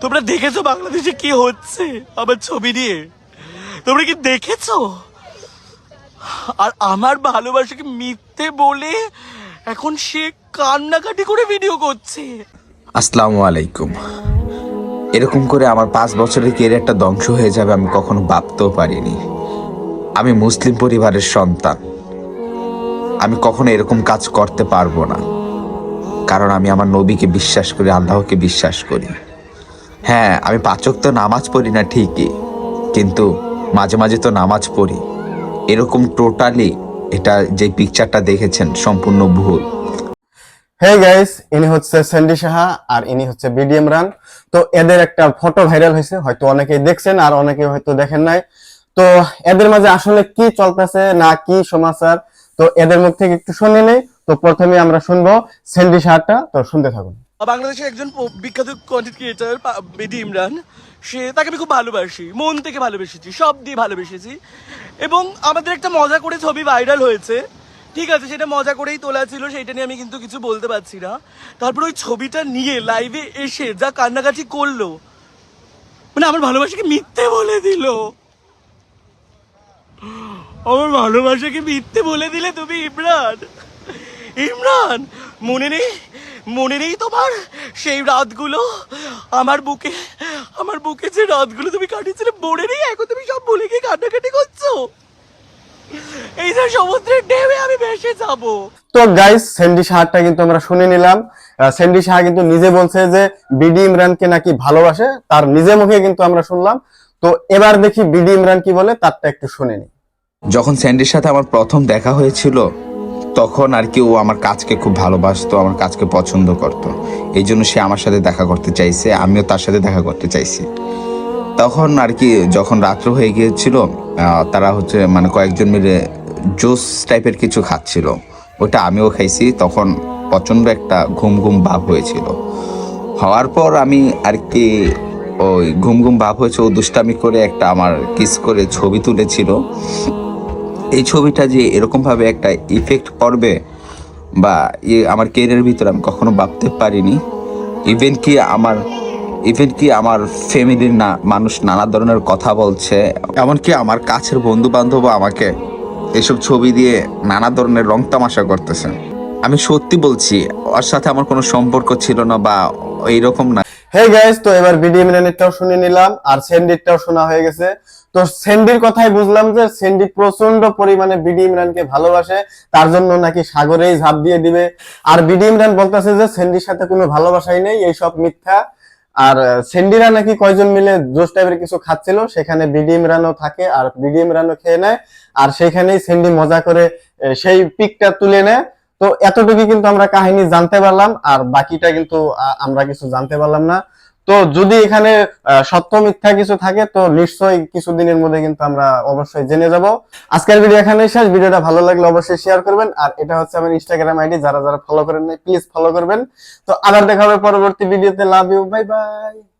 তোমরা দেখেছ বাংলাদেশে কি হচ্ছে আমার ছবি নিয়ে? তোমরা কি দেখেছ? আর আমার ভালোবাসাকে মিথ্যে বলে এখন সে কান্নাকাটি করে ভিডিও করছে। আসসালামু আলাইকুম। এরকম করে আমার পাঁচ বছরের কেরিয়ারটা ধ্বংস হয়ে যাবে আমি কখনো ভাবতেও পারিনি। আমি মুসলিম পরিবারের সন্তান। আমি কখনো এরকম কাজ করতে পারব না। কারণ আমি আমার নবীকে বিশ্বাস করি, আল্লাহকে বিশ্বাস করি। হ্যাঁ আমি পাচক তো নামাজ পড়ি না ঠিকই, কিন্তু মাঝে মাঝে তো নামাজ পড়ি। এরকম টোটালি এটা যে পিকচারটা দেখেছেন, সম্পূর্ণ ভুল। হে গাইস ইনি হচ্ছে স্যান্ডি সাহা আর ইনি হচ্ছে বিডিএম রান তো এদের একটা ফটো ভাইরাল হয়েছে, হয়তো অনেকেই দেখছেন আর অনেকে হয়তো দেখেন নাই। তো এদের মাঝে আসলে কি চলতেছে, না কি সমাচার, তো এদের মুখ থেকে একটু শুনে নেই। তো প্রথমে আমরা শুনব স্যান্ডি সাহাটা তো শুনতে থাকুন। বাংলাদেশের একজন বিখ্যাত কন্টেন্ট ক্রিয়েটার বেদি ইমরান, সে তাকে আমি খুব ভালোবাসি, মন থেকে ভালোবেসেছি, সব দিয়ে ভালোবেসেছি। এবং আমাদের একটা মজা করে ছবি ভাইরাল হয়েছে। ঠিক আছে, সেটা মজা করেই তোলা ছিল, সেইটা নিয়ে আমি কিন্তু কিছু বলতে পারছি না। তারপর ওই ছবিটা নিয়ে লাইভে এসে যা কান্নাকাটি করল মানে আমার ভালোবাসাকে মিথ্যে বলে দিল। আমার ভালোবাসাকে মিথ্যে বলে দিলে তুমি ইমরান। ইমরান, মনে নেই মনে নেই তোমার সেই রাতগুলো। আমার বুকে আমার বুকে যে রাতগুলো তুমি কাটিয়েছিলে মনে নেই এখন তুমি সব ভুলে গিয়ে কান্নাকাটি করছ। এই যে সমুদ্রের ঢেউয়ে আমি ভেসে যাব। তো গাইস স্যান্ডি সাহাটা কিন্তু আমরা শুনে নিলাম। স্যান্ডি সাহা কিন্তু নিজে বলছে যে বিডি ইমরানকে নাকি ভালোবাসে তার নিজে মুখে কিন্তু আমরা শুনলাম। তো এবার দেখি বিডি ইমরান কি বলে তারটা একটু শুনে নি যখন স্যান্ডির সাথে আমার প্রথম দেখা হয়েছিল তখন আর কি ও আমার কাজকে খুব ভালোবাসতো, আমার কাজকে পছন্দ করত। এই জন্য সে আমার সাথে দেখা করতে চাইছে, আমিও তার সাথে দেখা করতে চাইছি। তখন আর কি যখন রাত্র হয়ে গিয়েছিল তারা হচ্ছে মানে কয়েকজন মিলে জুস টাইপের কিছু খাচ্ছিল। ওটা আমিও খাইছি, তখন প্রচণ্ড একটা ঘুম ঘুম ভাব হয়েছিল। হওয়ার পর আমি আর কি ওই ঘুম ঘুম ভাব হয়েছে, ও দুষ্টামি করে একটা আমার কিস করে ছবি তুলেছিল। এই ছবিটা যে এরকম ভাবে একটা ইফেক্ট করবে বা আমার কেরিয়ারের ভিতরে আমি কখনো ভাবতে পারিনি ইভেন কি আমার ইভেন কি আমার ফ্যামিলির না, মানুষ নানা ধরনের কথা বলছে, এমনকি আমার কাছের বন্ধু বান্ধব আমাকে এসব ছবি দিয়ে নানা ধরনের রং তামাশা করতেছে। আমি সত্যি বলছি, ওর সাথে আমার কোনো সম্পর্ক ছিল না বা এইরকম না। হে গাইস তো এবার বিডি ইমরানেরটাও শুনে নিলাম, আর সেন্ডিরটাও শোনা হয়ে গেছে। তো সেন্ডির কথাই বুঝলাম যে সেন্ডি প্রচণ্ড পরিমাণে বিডি ইমরানকে ভালোবাসে, তার জন্য নাকি সাগরেই ঝাঁপ দিয়ে দিবে। আর বিডি ইমরান বলতেছে যে সেন্ডির সাথে কোনো ভালোবাসাই নেই এইসব মিথ্যা। আর সেন্ডিরা নাকি কয়জন মিলে জোস টাইপের কিছু খাচ্ছিল, সেখানে বিডি ইমরানও থাকে আর বিডি ইমরানও খেয়ে নেয়। আর সেখানেই সেন্ডি মজা করে সেই পিকটা তুলে নেয়। তো এতটুকু কিন্তু আমরা কাহিনী জানতে পারলাম, আর বাকিটা কিন্তু আমরা কিছু জানতে পারলাম না। তো যদি এখানে সত্য মিথ্যা কিছু থাকে, তো নিশ্চয়ই কিছুদিনের মধ্যে কিন্তু আমরা অবশ্যই জেনে যাব। আজকের ভিডিও এখানে শেষ। ভিডিওটা ভালো লাগলে অবশ্যই শেয়ার করবেন। আর এটা হচ্ছে আমার ইনস্টাগ্রাম আইডি যারা যারা ফলো করেন নাই প্লিজ ফলো করবেন। তো আবার দেখা হবে পরবর্তী ভিডিওতে লাভ ইউ বাই বাই